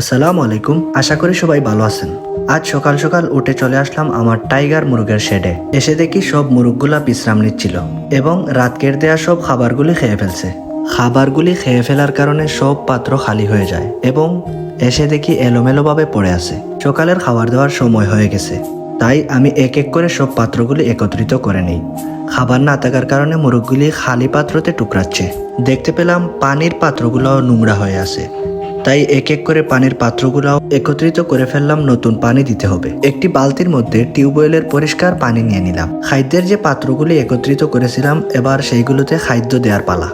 আসসালামু আলাইকুম। আশা করি সবাই ভালো আছেন। আজ সকাল সকাল উঠে চলে আসলাম আমার টাইগার মুরগের শেডে। এসে দেখি সব মুরগগুলা বিশ্রাম নিচ্ছিল এবং রাতকের দেয়া সব খাবারগুলি খেয়ে ফেলছে। খাবারগুলি খেয়ে ফেলার কারণে সব পাত্র খালি হয়ে যায় এবং এসে দেখি এলোমেলোভাবে পড়ে আছে। সকালের খাবার দেওয়ার সময় হয়ে গেছে। তাই আমি এক এক করে সব পাত্রগুলি একত্রিত করে নিই। খাবার না থাকার কারণে মুরগগুলি খালি পাত্রতে টুকরাচ্ছে। দেখতে পেলাম পানির পাত্রগুলো নোংরা হয়ে আছে। তাই এক এক করে পানির পাত্রগুলো একত্রিত করে ফেললাম, নতুন পানি দিতে হবে। একটি বালতির মধ্যে টিউবওয়েলের পরিষ্কার পানি নিয়ে নিলাম। খাদ্যের যে পাত্রগুলি একত্রিত করেছিলাম, এবার সেইগুলোতে খাদ্য দেওয়ার পালা।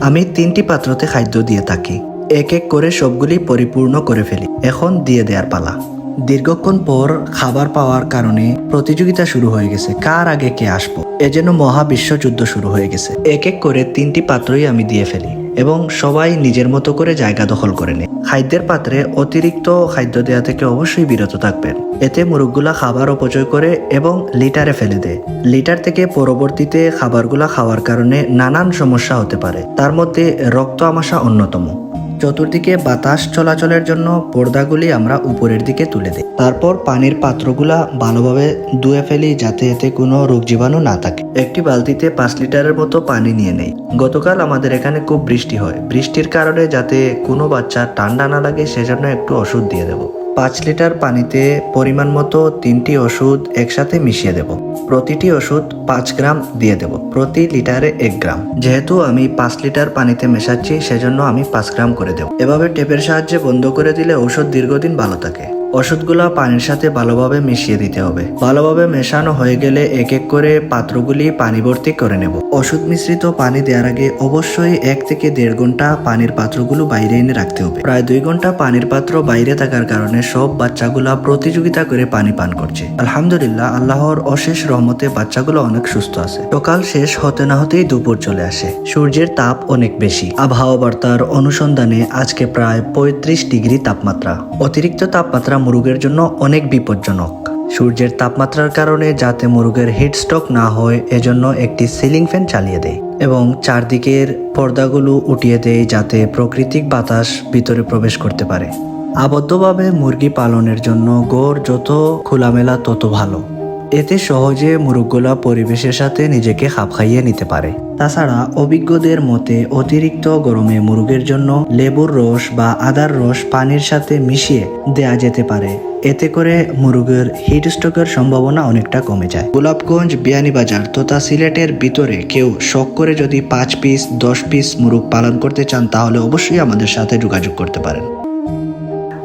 আমি তিনটি পাত্রতে খাদ্য দিয়ে থাকি। এক এক করে সবগুলি পরিপূর্ণ করে ফেলি। এখন দিয়ে দেওয়ার পালা। দীর্ঘক্ষণ পর খাবার পাওয়ার কারণে প্রতিযোগিতা শুরু হয়ে গেছে। কার আগে কে আসব? এজন্য মহা বিশ্বযুদ্ধ শুরু হয়ে গেছে। এক এক করে তিনটি পাত্রই আমি দিয়ে ফেলি এবং সবাই নিজের মতো করে জায়গা দখল করে নেয়। খাদ্যের পাত্রে অতিরিক্ত খাদ্য দেওয়া থেকে অবশ্যই বিরত থাকবেন। এতে মুরগগুলা খাবার অপচয় করে এবং লিটারে ফেলে দেয়। লিটার থেকে পরবর্তীতে খাবারগুলা খাওয়ার কারণে নানান সমস্যা হতে পারে। তার মধ্যে রক্ত আমাশা অন্যতম। চতুর্দিকে বাতাস চলাচলের জন্য পর্দাগুলি আমরা উপরের দিকে তুলে দিই। তারপর পানির পাত্রগুলা ভালোভাবে ধুয়ে ফেলি যাতে এতে কোনো রোগ জীবাণু না থাকে। একটি বালতিতে পাঁচ লিটারের মতো পানি নিয়ে নেই। গতকাল আমাদের এখানে খুব বৃষ্টি হয়। বৃষ্টির কারণে যাতে কোনো বাচ্চা ঠান্ডা না লাগে, সেজন্য একটু ওষুধ দিয়ে দেবো। পাঁচ লিটার পানিতে পরিমাণ মতো তিনটি ওষুধ একসাথে মিশিয়ে দেব। প্রতিটি ওষুধ পাঁচ গ্রাম দিয়ে দেব। প্রতি লিটারে এক গ্রাম। যেহেতু আমি পাঁচ লিটার পানিতে মেশাচ্ছি, সেজন্য আমি পাঁচ গ্রাম করে দেব। এভাবে টেপের সাহায্যে বন্ধ করে দিলে ওষুধ দীর্ঘদিন ভালো থাকে। ওষুধগুলো পানির সাথে ভালোভাবে মিশিয়ে দিতে হবে। ভালোভাবে মেশানো হয়ে গেলে এক এক করে পাত্রগুলি পানি ভর্তি করে নেব। ওষুধ মিশ্রিত পানি দেওয়ার আগে অবশ্যই এক থেকে দেড় ঘণ্টা পানির পাত্রগুলো বাইরে এনে রাখতে হবে। প্রায় দুই ঘণ্টা পানির পাত্র বাইরে থাকার কারণে সব বাচ্চাগুলা প্রতিযোগিতা করে পানি পান করছে। আলহামদুলিল্লাহ, আল্লাহর অশেষ রহমতে বাচ্চাগুলো অনেক সুস্থ আছে। সকাল শেষ হতে না হতেই দুপুর চলে আসে। সূর্যের তাপ অনেক বেশি। আবহাওয়া বার্তার অনুসন্ধানে আজকে প্রায় পঁয়ত্রিশ ডিগ্রি তাপমাত্রা। অতিরিক্ত তাপমাত্রা মুরগের জন্য অনেক বিপজ্জনক। সূর্যের তাপমাত্রার কারণে যাতে মুরগের হিট স্ট্রোক না হয়, এজন্য একটি সিলিং ফ্যান চালিয়ে দেয় এবং চারদিকের পর্দাগুলো উঠিয়ে দেয় যাতে প্রাকৃতিক বাতাস ভিতরে প্রবেশ করতে পারে। আবদ্ধভাবে মুরগি পালনের জন্য গড় যত খোলামেলা তত ভালো। এতে সহজে মুরগগুলা পরিবেশের সাথে নিজেকে খাপ খাইয়ে নিতে পারে। তাছাড়া অভিজ্ঞদের মতে অতিরিক্ত গরমে মুরগের জন্য লেবুর রস বা আদার রস পানির সাথে মিশিয়ে দেয়া যেতে পারে। এতে করে মুরগের হিট স্ট্রোকের সম্ভাবনা অনেকটা কমে যায়। গোলাপগঞ্জ বিয়ানীবাজার তথা সিলেটের ভিতরে কেউ শখ করে যদি পাঁচ পিস, দশ পিস মুরগ পালন করতে চান, তাহলে অবশ্যই আমাদের সাথে যোগাযোগ করতে পারেন।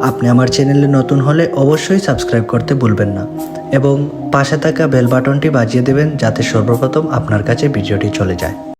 আপনি আমার চ্যানেলে নতুন হলে অবশ্যই সাবস্ক্রাইব করতে ভুলবেন না। এবং পাশে থাকা বেল বাটনটি বাজিয়ে দেবেন যাতে সর্বপ্রথম আপনার কাছে ভিডিওটি চলে যায়।